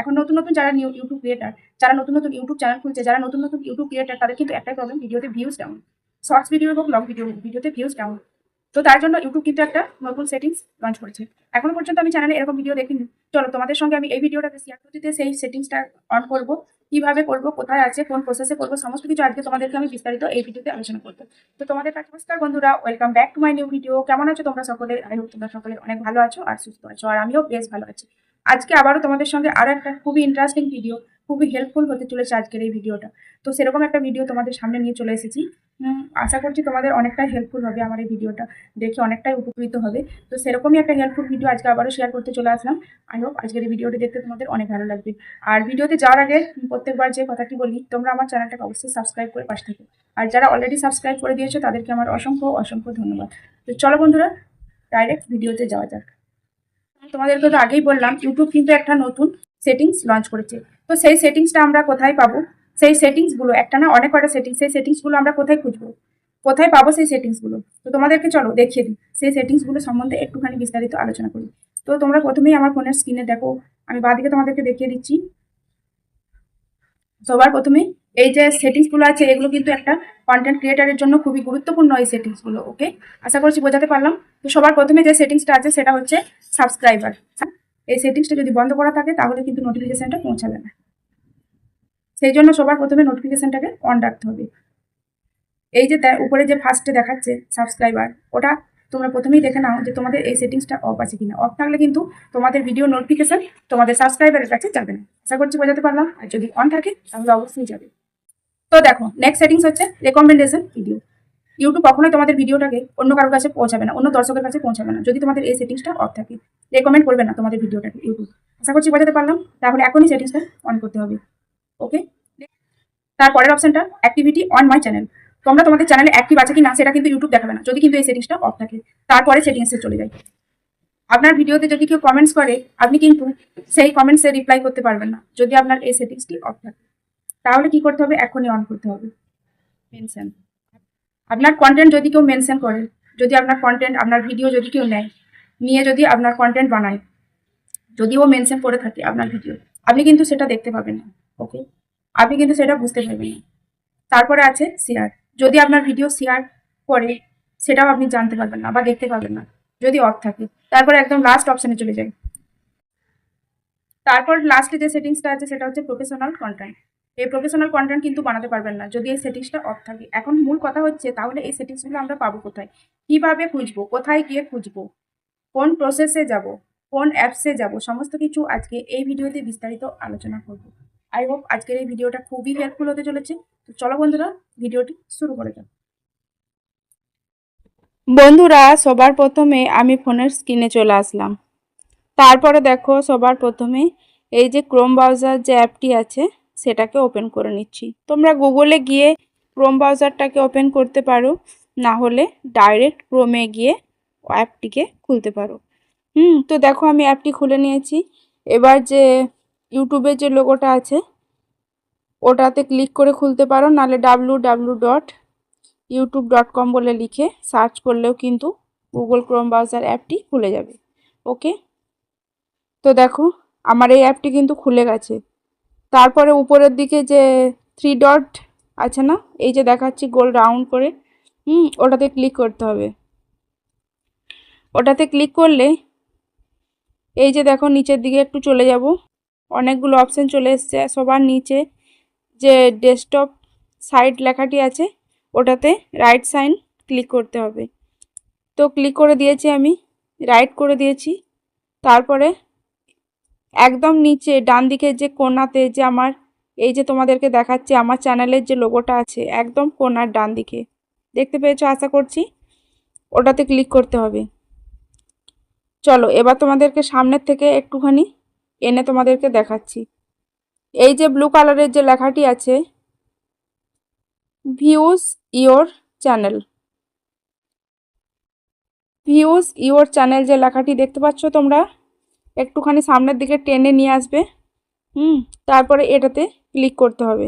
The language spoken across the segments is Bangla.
এখন নতুন নতুন যারা নিউ ইউটিউব ক্রিয়েটার যারা নতুন নতুন ইউটিউব চ্যানেল খুলছে, যারা নতুন নতুন ইউটিউব ক্রিয়েটার তাদের কিন্তু একটাই প্রবলেম ভিডিওতে ভিউজ ডাউন শর্টস ভিডিও এবং লং ভিডিও ভিডিওতে ভিউজ ডাউন তো তার জন্য ইউটিউব কিন্তু একটা নতুন সেটিংস লঞ্চ করেছে। এখনও পর্যন্ত আমি চ্যানেলে এরকম ভিডিও দেখিনি। চলো, তোমাদের সঙ্গে আমি এই ভিডিওটাতে শেয়ার করতে সেই সেটিংসটা অন করব, কীভাবে করব, কোথায় আছে, কোন প্রসেসে করব, সমস্ত কিছু আজকে তোমাদেরকে আমি বিস্তারিত এই ভিডিওতে আলোচনা করব। তো তোমাদের কাছে নমস্কার বন্ধুরা welcome back to my new video কেমন আছো তোমরা সকলে? আই হোপ তোমরা সকলে অনেক ভালো আছো আর সুস্থ আছো, আর আমিও বেশ ভালো আছি। আজকে আবারও তোমাদের সঙ্গে আরও একটা খুবই ইন্টারেস্টিং ভিডিও খুবই হেল্পফুল হতে চলেছে আজকের এই ভিডিওটা তো সেরকম একটা ভিডিও তোমাদের সামনে নিয়ে চলে এসেছি। আশা করছি তোমাদের অনেকটাই হেল্পফুল হবে আমার এই ভিডিওটা দেখে অনেকটাই উপকৃত হবে। তো সেরকমই একটা হেল্পফুল ভিডিও আজকে আবারও শেয়ার করতে চলে আসলাম। আই হোপ আজকের এই ভিডিওটি দেখতে তোমাদের অনেক ভালো লাগবে। আর ভিডিওতে যাওয়ার আগে প্রত্যেকবার যে কথাটি বলি, তোমরা আমার চ্যানেলটাকে অবশ্যই সাবস্ক্রাইব করে পাশে থাকো। আর যারা অলরেডি সাবস্ক্রাইব করে দিয়েছ, তাদেরকে আমার অসংখ্য অসংখ্য ধন্যবাদ। তো চলো বন্ধুরা ডাইরেক্ট ভিডিওতে যাওয়া যাক। তোমাদেরকে তো আগেই বললাম ইউটিউব কিন্তু একটা নতুন সেটিংস লঞ্চ করেছে। তো সেই সেটিংসটা আমরা কোথায় পাবো? সেই সেটিংসগুলো একটা না অনেক কটা সেটিংস সেই সেটিংসগুলো আমরা কোথায় খুঁজবো? কোথায় পাবো সেই সেটিংসগুলো তো তোমাদেরকে চলো দেখিয়ে দিই। সেই সেটিংসগুলো সম্বন্ধে একটুখানি বিস্তারিত আলোচনা করি। তো তোমরা প্রথমেই আমার ফোনের স্ক্রিনে দেখো, আমি বাদিকে তোমাদেরকে দেখিয়ে দিচ্ছি। সবার প্রথমে এই যে সেটিংসগুলো আছে, এগুলো কিন্তু একটা কন্টেন্ট ক্রিয়েটারের জন্য খুবই গুরুত্বপূর্ণ এই সেটিংসগুলো ওকে আশা করছি বোঝাতে পারলাম। তো সবার প্রথমে যে সেটিংসটা আছে, সেটা হচ্ছে সাবস্ক্রাইবার এই সেটিংসটা যদি বন্ধ করা থাকে, তাহলে কিন্তু নোটিফিকেশানটা পৌঁছাবে না। সেই জন্য সবার প্রথমে নোটিফিকেশানটাকে অন রাখতে হবে। এই যে উপরে যে ফার্স্টে দেখাচ্ছে সাবস্ক্রাইবার ওটা তোমরা প্রথমেই দেখে নাও যে তোমাদের এই সেটিংসটা অফ আছে কিনা। অফ থাকলে কিন্তু তোমাদের ভিডিও নোটিফিকেশান তোমাদের সাবস্ক্রাইবারের কাছে যাবে না। আশা করছি বোঝাতে পারলাম। আর যদি অন থাকে, তাহলে অবশ্যই যাবে। তো দেখো নেক্সট সেটিংস হচ্ছে রেকমেন্ডেশন ভিডিও ইউটিউব কখনোই তোমাদের ভিডিওটাকে অন্য কারোর কাছে পৌঁছাবে না, অন্য দর্শকের কাছে পৌঁছাবে না, যদি তোমাদের এই সেটিংসটা অফ থাকে। রেকমেন্ড করবে না তোমাদের ভিডিওটাকে ইউটিউব আশা করছি বোঝাতে পারলাম? তাহলে এখনই সেটিংসটা অন করতে হবে। ওকে তারপরের অপশনটা অ্যাক্টিভিটি অন মাই চ্যানেল তোমরা তোমাদের চ্যানেলে অ্যাক্টিভ আছে কি না, সেটা কিন্তু ইউটিউব দেখাবে না, যদি কিন্তু এই সেটিংসটা অফ থাকে। তারপরে সেটিংসে চলে যায় আপনার ভিডিওতে যদি কেউ কমেন্টস করে, আপনি কিন্তু সেই কমেন্টসে রিপ্লাই করতে পারবেন না, যদি আপনার এই সেটিংসটি অফ থাকে। তাহলে কি করতে হবে? এখনই অন করতে হবে। মেনশন আপনার কন্টেন্ট যদি কেউ মেনশন করে, যদি আপনার কন্টেন্ট আপনার ভিডিও যদি কেউ নেয়, নিয়ে যদি আপনার কন্টেন্ট বানায় যদি ও মেনশন করে থাকে আপনার ভিডিও আপনি কিন্তু সেটা দেখতে পাবেন না ওকে আপনি কিন্তু সেটা বুঝতে পারবেন না। তারপরে আছে শেয়ার যদি আপনার ভিডিও শেয়ার করে, সেটাও আপনি জানতে পারবেন না বা দেখতে পারবেন না, যদি অফ থাকে। তারপরে একদম লাস্ট অপশানে চলে যাই। তারপর লাস্টে যে সেটিংসটা আছে, সেটা হচ্ছে প্রফেশনাল কন্টেন্ট এই প্রফেশনাল কন্টেন্ট কিন্তু বানাতে পারবেন না। যদি এই সেটিংসটা অফ থাকে। এখন মূল কথা হচ্ছে, তাহলে এই সেটিংসগুলো আমরা পাবো কোথায়? কীভাবে খুঁজবো? কোথায় গিয়ে খুঁজবো? কোন প্রসেসে যাব? কোন অ্যাপসে যাব? সমস্ত কিছু আজকে এই ভিডিওতে বিস্তারিত আলোচনা করব। আই হোপ আজকের এই ভিডিওটা খুবই হেল্পফুল হতে চলেছে। তো চলো বন্ধুরা, ভিডিওটি শুরু করে যাও বন্ধুরা, সবার প্রথমে আমি ফোনের স্ক্রিনে চলে আসলাম। তারপরে দেখো, সবার প্রথমে এই যে ক্রোম ব্রাউজার যে অ্যাপটি আছে সেটাকে ওপেন করে নিচ্ছি। তোমরা গুগলে গিয়ে ক্রোম ব্রাউজারটাকে ওপেন করতে পারো, না হলে ডাইরেক্ট ক্রোমে গিয়ে অ্যাপটিকে খুলতে পারো। হুম, তো দেখো আমি অ্যাপটি খুলে নিয়েছি। এবার যে ইউটিউবের যে লোগোটা আছে, ওটাতে ক্লিক করে খুলতে পারো, নাহলে W W dot YouTube dot com বলে লিখে সার্চ করলেও কিন্তু গুগল ক্রোম ব্রাউজার অ্যাপটি খুলে যাবে। ওকে তো দেখো, আমার এই অ্যাপটি কিন্তু খুলে গেছে। তারপরে উপরের দিকে যে থ্রি ডট আছে না, এই যে দেখাচ্ছি গোল রাউন্ড করে, হুম, ওটাতে ক্লিক করতে হবে। ওটাতে ক্লিক করলে এই যে দেখো নিচের দিকে একটু চলে যাব। অনেকগুলো অপশান চলে এসছে, সবার নিচে যে ডেস্কটপ সাইড লেখাটি আছে, ওটাতে রাইট সাইন ক্লিক করতে হবে। তো ক্লিক করে দিয়েছি আমি রাইট করে দিয়েছি, তারপরে একদম নিচে, ডান দিকের যে কোনাতে যে আমার, এই যে তোমাদেরকে দেখাচ্ছি, আমার চ্যানেলের যে লোগোটা আছে, একদম কোনার ডান দিকে। দেখতে পেয়েছ? আশা করছি ওটাতে ক্লিক করতে হবে। চলো, এবার তোমাদেরকে সামনের থেকে একটুখানি এনে তোমাদেরকে দেখাচ্ছি। এই যে ব্লু কালারের যে লেখাটি আছে views your channel views your channel যে লেখাটি দেখতে পাচ্ছ তোমরা? একটুখানি সামনের দিকে টেনে নিয়ে আসবে। হুম, তারপরে এটাতে ক্লিক করতে হবে।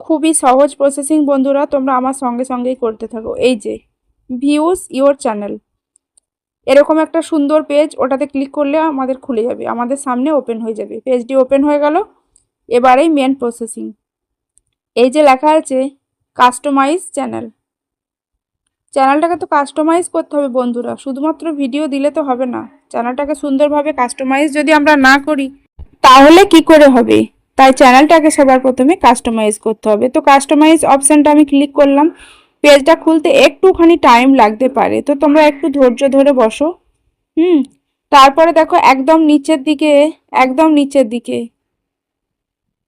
খুবই সহজ প্রসেসিং বন্ধুরা, তোমরা আমার সঙ্গে সঙ্গেই করতে থাকো। এই যে ভিউজ ইওর চ্যানেল এরকম একটা সুন্দর পেজ ওটাতে ক্লিক করলে আমাদের খুলে যাবে। আমাদের সামনে ওপেন হয়ে যাবে। পেজটি ওপেন হয়ে গেল। এবারেই মেন প্রসেসিং এই যে লেখা আছে কাস্টমাইজ চ্যানেল চ্যানেলটাকে তো কাস্টমাইজ করতে হবে বন্ধুরা। শুধুমাত্র ভিডিও দিলে তো হবে না। চ্যানেলটাকে সুন্দরভাবে কাস্টমাইজ যদি আমরা না করি, তাহলে কি করে হবে? তাই চ্যানেলটাকে সবার প্রথমে কাস্টমাইজ করতে হবে। তো কাস্টমাইজ অপশানটা আমি ক্লিক করলাম। পেজটা খুলতে একটুখানি টাইম লাগতে পারে। তো তোমরা একটু ধৈর্য ধরে বসো। হুম, তারপরে দেখো একদম নিচের দিকে, একদম নিচের দিকে।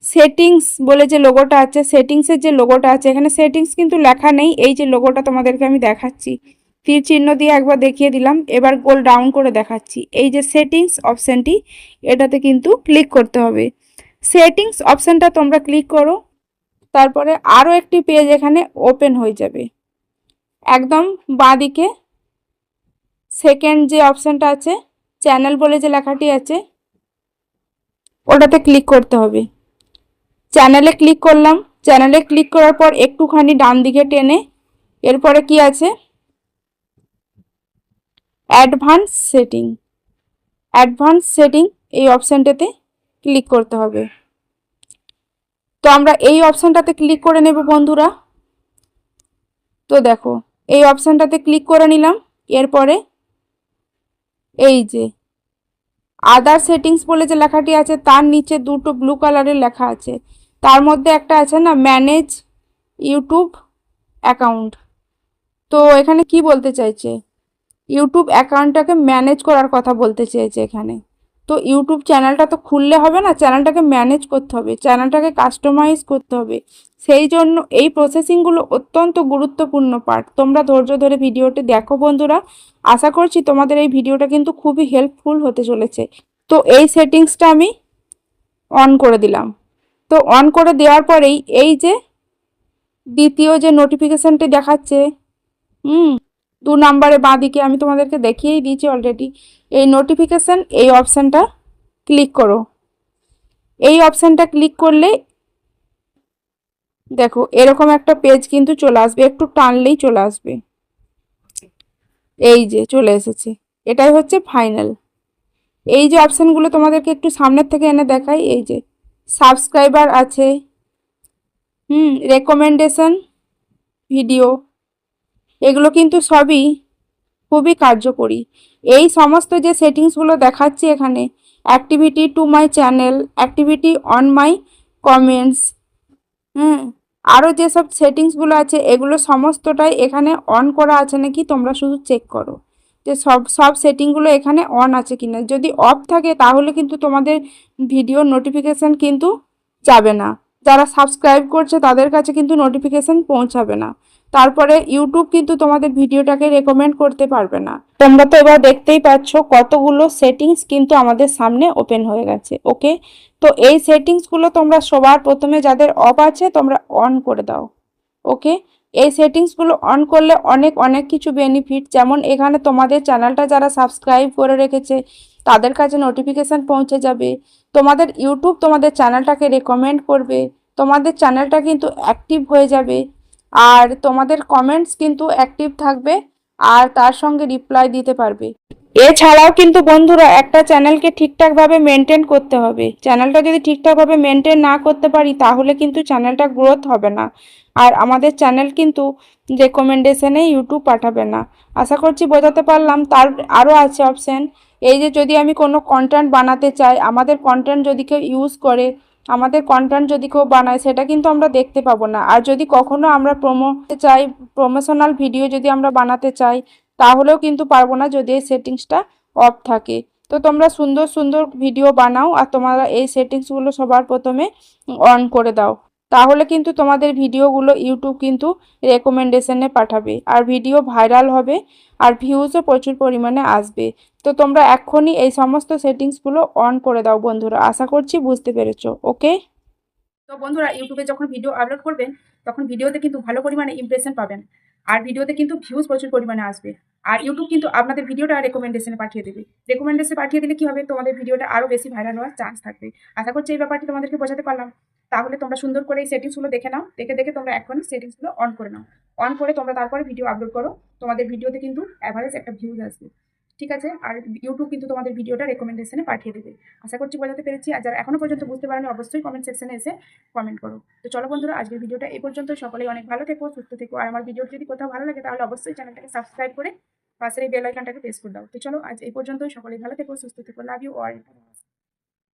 সেটিংস বলে যে লোগোটা আছে, সেটিংসের যে লোগোটা আছে, এখানে সেটিংস কিন্তু লেখা নেই, এই যে লোগোটা তোমাদেরকে আমি দেখাচ্ছি। তীর চিহ্ন দিয়ে একবার দেখিয়ে দিলাম, এবার গোল ডাউন করে দেখাচ্ছি। এই যে সেটিংস অপশানটি, এটাতে কিন্তু ক্লিক করতে হবে। সেটিংস অপশানটা তোমরা ক্লিক করো, তারপরে আরও একটি পেজ এখানে ওপেন হয়ে যাবে। একদম বাঁদিকে সেকেন্ড যে অপশানটা আছে, চ্যানেল বলে যে লেখাটি আছে, ওটাতে ক্লিক করতে হবে। চ্যানেলে ক্লিক করলাম। চ্যানেলে ক্লিক করার পর একটুখানি ডান দিকে টেনে এরপরে কি আছে? Advance setting. অ্যাডভান্স সেটিং এই অপশানটাতে ক্লিক করতে হবে। তো আমরা এই অপশানটাতে ক্লিক করে নেব বন্ধুরা। তো দেখো, এই অপশানটাতে ক্লিক করে নিলাম। এরপরে এই যে আদার সেটিংস বলে যে লেখাটি আছে, তার নিচে দুটো ব্লু কালারের লেখা আছে। তার মধ্যে একটা আছে না ম্যানেজ ইউটিউব অ্যাকাউন্ট তো এখানে কি বলতে চাইছে? ইউটিউব অ্যাকাউন্টটাকে ম্যানেজ করার কথা বলতে চেয়েছে এখানে। তো ইউটিউব চ্যানেলটা তো খুললে হবে না চ্যানেলটাকে ম্যানেজ করতে হবে চ্যানেলটাকে কাস্টমাইজ করতে হবে। সেই জন্য এই প্রসেসিংগুলো অত্যন্ত গুরুত্বপূর্ণ পার্ট তোমরা ধৈর্য ধরে ভিডিওটি দেখো বন্ধুরা। আশা করছি তোমাদের এই ভিডিওটা কিন্তু খুবই হেল্পফুল হতে চলেছে। তো এই সেটিংসটা আমি অন করে দিলাম। তো অন করে দেওয়ার পরেই এই যে দ্বিতীয় যে নোটিফিকেশানটি দেখাচ্ছে, হুম, দু নম্বরে বাঁদিকে আমি তোমাদেরকে দেখিয়েই দিয়েছি অলরেডি এই নোটিফিকেশান এই অপশানটা ক্লিক করো। এই অপশানটা ক্লিক করলে দেখো এরকম একটা পেজ কিন্তু চলে আসবে, একটু টানলেই চলে আসবে। এই যে চলে এসেছে, এটাই হচ্ছে ফাইনাল এই যে অপশানগুলো তোমাদেরকে একটু সামনের থেকে এনে দেখাই, এই যে সাবস্ক্রাইবার আছে। হুম রেকমেন্ডেশন ভিডিও এগুলো কিন্তু সবই খুবই কার্যকরী। এই সমস্ত যে সেটিংসগুলো দেখাচ্ছি এখানে activity to my channel activity on my comments হ্যাঁ আরও যেসব সেটিংসগুলো আছে, এগুলো সমস্তটাই এখানে অন করা আছে নাকি তোমরা শুধু চেক করো। যে সব সব সেটিংগুলো এখানে অন আছে কিনা। যদি অফ থাকে তাহলে কিন্তু তোমাদের ভিডিও নোটিফিকেশান কিন্তু যাবে না। যারা সাবস্ক্রাইব করছে তাদের কাছে কিন্তু নোটিফিকেশান পৌঁছাবে না। তারপরে ইউটিউব কিন্তু তোমাদের ভিডিওটাকে রেকমেন্ড করতে পারবে না। তোমরা তো এবার দেখতেই পাচ্ছ কতগুলো সেটিংস কিন্তু আমাদের সামনে ওপেন হয়ে গেছে ওকে তো এই সেটিংসগুলো তোমরা সবার প্রথমে যাদের অফ আছে তোমরা অন করে দাও ওকে এই সেটিংসগুলো অন করলে অনেক অনেক কিছু বেনিফিট যেমন এখানে তোমাদের চ্যানেলটা যারা সাবস্ক্রাইব করে রেখেছে, তাদের কাছে নোটিফিকেশান পৌঁছে যাবে। তোমাদের ইউটিউব তোমাদের চ্যানেলটাকে রেকমেন্ড করবে। তোমাদের চ্যানেলটা কিন্তু অ্যাক্টিভ হয়ে যাবে। আর তোমাদের কমেন্টস কিন্তু অ্যাক্টিভ থাকবে। আর তার সঙ্গে রিপ্লাই দিতে পারবে। এছাড়াও কিন্তু বন্ধুরা, একটা চ্যানেলকে ঠিকঠাকভাবে মেনটেন করতে হবে। চ্যানেলটা যদি ঠিকঠাকভাবে মেনটেন না করতে পারি, তাহলে কিন্তু চ্যানেলটা গ্রোথ হবে না। আর আমাদের চ্যানেল কিন্তু রেকমেন্ডেশনে ইউটিউব পাঠাবে না। আশা করছি বোঝাতে পারলাম। তার আরও আছে অপশান এই যে যদি আমি কোনো কন্টেন্ট বানাতে চাই, আমাদের কন্টেন্ট যদি কেউ ইউজ করে, আমাদের কন্টেন্ট যদি কেউ বানায়, সেটা কিন্তু আমরা দেখতে পাবো না। আর যদি কখনো আমরা প্রমো চাই প্রমোশনাল ভিডিও যদি আমরা বানাতে চাই তাহলেও কিন্তু পারব না যদি এই সেটিংসটা অফ থাকে। তো তোমরা সুন্দর সুন্দর ভিডিও বানাও আর তোমরা এই সেটিংসগুলো সবার প্রথমে অন করে দাও। তাহলে কিন্তু তোমাদের ভিডিওগুলো ইউটিউব কিন্তু রেকমেন্ডেশনে পাঠাবে। আর ভিডিও ভাইরাল হবে আর ভিউজও প্রচুর পরিমাণে আসবে। তো তোমরা এক্ষুনি এই সমস্ত সেটিংসগুলো অন করে দাও বন্ধুরা। আশা করছি বুঝতে পেরেছ। ওকে তো বন্ধুরা ইউটিউবে যখন ভিডিও আপলোড করবেন, তখন ভিডিওতে কিন্তু ভালো পরিমাণে ইমপ্রেশন পাবেন। আর ভিডিওতে কিন্তু ভিউজ প্রচুর পরিমাণে আসবে। আর ইউটিউব কিন্তু আপনাদের ভিডিওটা রেকমেন্ডেশনে পাঠিয়ে দেবে। রেকমেন্ডেশনে পাঠিয়ে দিলে কি হবে? তোমাদের ভিডিওটা আরও বেশি ভাইরাল হওয়ার চান্স থাকবে। আশা করছি এই ব্যাপারটি তোমাদেরকে বোঝাতে পারলাম। তাহলে তোমরা সুন্দর করে এই সেটিংসগুলো দেখে নাও। দেখে দেখে তোমরা এখন সেটিংসগুলো অন করে নাও। অন করে তোমরা তারপরে ভিডিও আপলোড করো। তোমাদের ভিডিওতে কিন্তু অ্যাভারেজ একটা ভিউজ আসবে। ঠিক আছে? আর ইউটিউব কিন্তু তোমাদের ভিডিওটা রেকমেন্ডেশনে পাঠিয়ে দেবে। আশা করছি বোঝাতে পেরেছি। আর যারা এখনও পর্যন্ত বুঝতে পারেনি, অবশ্যই কমেন্ট সেকশনে এসে কমেন্ট করো। তো চলো বন্ধুরা, আজকের ভিডিওটা এই পর্যন্ত সকলেই অনেক ভালো থেকো, সুস্থ থেকো। আর আমার ভিডিওটি যদি কোথাও ভালো লাগে, তাহলে অবশ্যই চ্যানেলটাকে সাবস্ক্রাইব করে পাশের এই বেল আইকনটাকে প্রেস করে দাও। তো চলো, আজ এই পর্যন্ত সকলেই ভালো থেকো, সুস্থ থেকো। Love you all